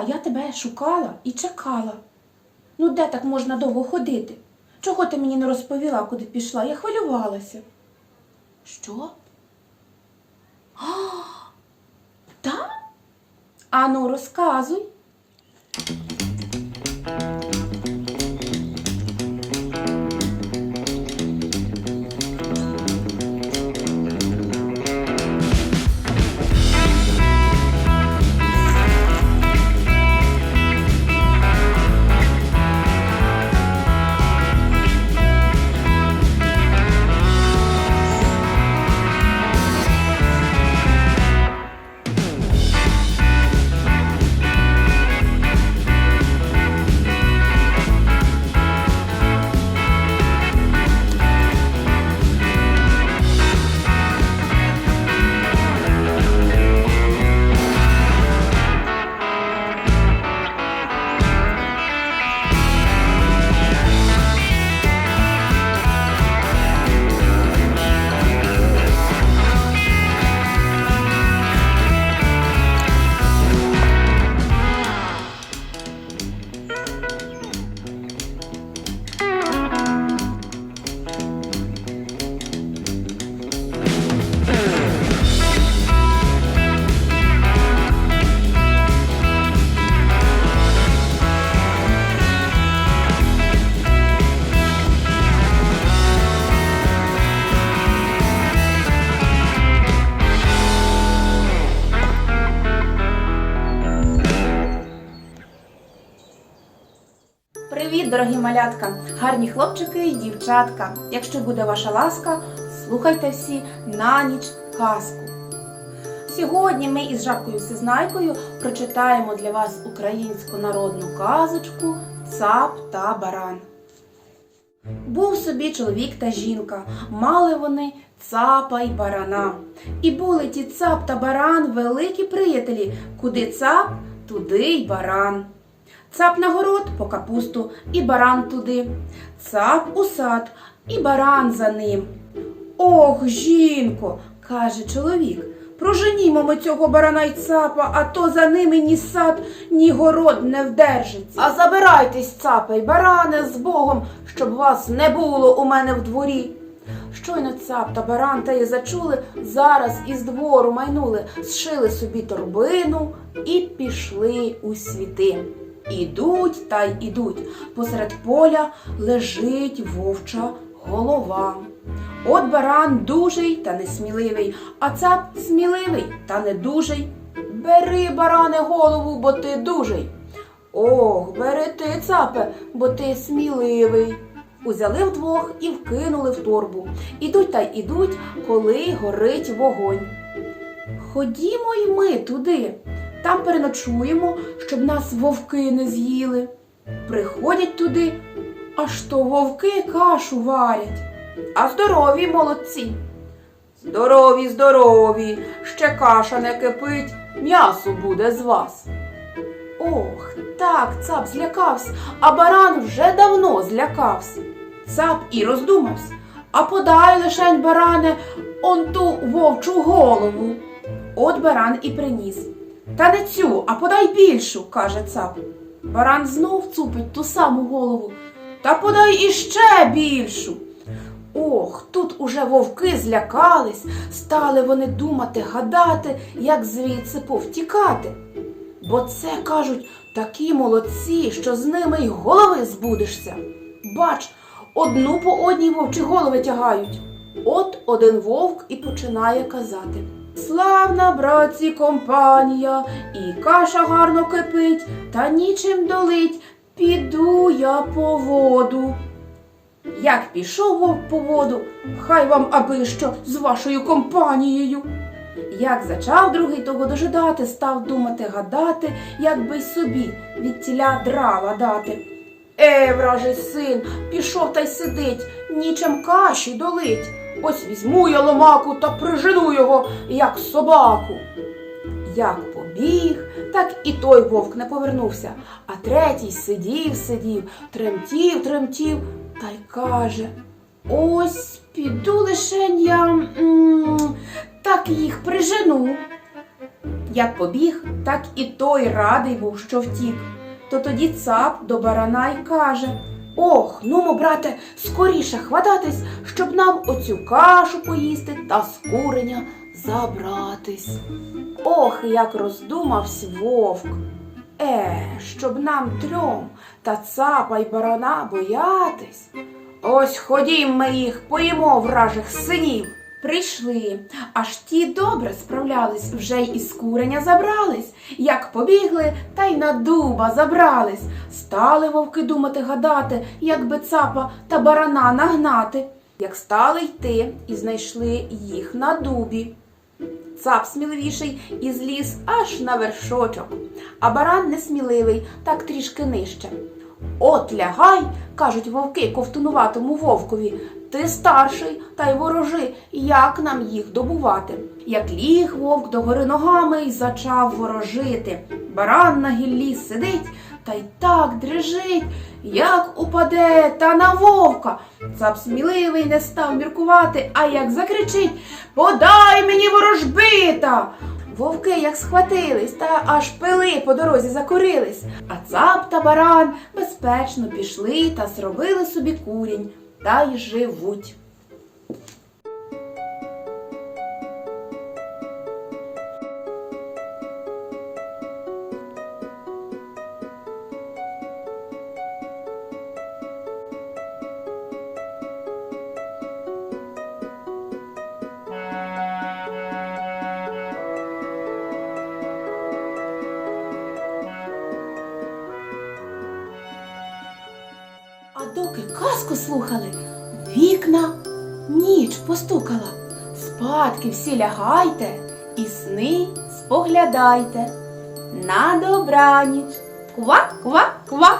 прийшла, я тебе шукала і чекала. Ну, де так можна довго ходити? Чого ти мені не розповіла, куди пішла? Я хвилювалася. Що? А, та? Ану, розказуй. Привіт, дорогі малятка, гарні хлопчики і дівчатка. Якщо буде ваша ласка, слухайте всі на ніч казку. Сьогодні ми із жабкою Всезнайкою прочитаємо для вас українську народну казочку Цап та баран. Був собі чоловік та жінка, мали вони цапа й барана. І були ті цап та баран великі приятелі, куди цап, туди й баран. Цап на город по капусту, і баран туди. Цап у сад, і баран за ним. Ох, жінко, каже чоловік, проженімо ми цього барана й цапа, а то за ними ні сад, ні город не вдержиться. А забирайтесь, цапе й баране, з Богом, щоб вас не було у мене в дворі. Щойно цап та баран те й зачули, зараз із двору майнули, зшили собі торбину і пішли у світи. Ідуть та й ідуть. Посеред поля лежить вовча голова. От баран дужий та несміливий, а цап сміливий та недужий. Бери, баране, голову, бо ти дужий. Ох, бери ти, цапе, бо ти сміливий. Узяли вдвох і вкинули в торбу. Ідуть та й ідуть, коли горить вогонь. Ходімо й ми туди. Там переночуємо, щоб нас вовки не з'їли. Приходять туди, аж то вовки кашу варять. А здорові молодці. Здорові, здорові, ще каша не кипить, м'ясо буде з вас. Ох, так, цап злякався, а баран вже давно злякався. Цап і роздумався, а подай лишень, баране, он ту вовчу голову. От баран і приніс. Та не цю, а подай більшу, каже цап. Баран знов цупить ту саму голову. Та подай іще більшу. Ох, тут уже вовки злякались, стали вони думати, гадати, як звідси повтікати. Бо це, кажуть, такі молодці, що з ними й голови збудешся. Бач, одну по одній вовчі голови тягають. От один вовк і починає казати. Славна, братці, компанія, і каша гарно кипить, та нічим долить, піду я по воду. Як пішов по воду, хай вам аби що з вашою компанією. Як зачав другий того дожидати, став думати, гадати, як би й собі від тіля драла дати. Е, вражий син, пішов та й сидить, нічим каші долить. Ось візьму я ломаку та прижену його, як собаку. Як побіг, так і той вовк не повернувся, а третій сидів, сидів, тремтів, тремтів та й каже: Ось піду лишень я м, так їх прижену. Як побіг, так і той радий був, що втік. То тоді цап до барана й каже Ох, нумо, брате, скоріше хвататись, щоб нам оцю кашу поїсти та з куреня забратись. Ох, як роздумавсь вовк. Е, щоб нам трьом та цапа й барана боятись. Ось ходім ми їх, поїмо вражих синів. Прийшли, аж ті добре справлялись, вже й із куреня забрались. Як побігли, та й на дуба забрались. Стали вовки думати гадати, як би цапа та барана нагнати. Як стали йти і знайшли їх на дубі. Цап сміливіший і зліз аж на вершочок, а баран несміливий, так трішки нижче. От лягай, кажуть вовки ковтунуватому вовкові. Ти старший, та й ворожи, як нам їх добувати. Як ліг вовк догори ногами й зачав ворожити. Баран на гіллі сидить та й так дрижить, як упаде та на вовка. Цап сміливий не став міркувати, а як закричить Подай мені ворожбита! Вовки як схватились та аж пили по дорозі закорились, а цап та баран безпечно пішли та зробили собі курінь та й живуть. Доки казку слухали, вікна ніч постукала. Спадки всі лягайте і сни споглядайте. На добраніч. Ква, ква, ква.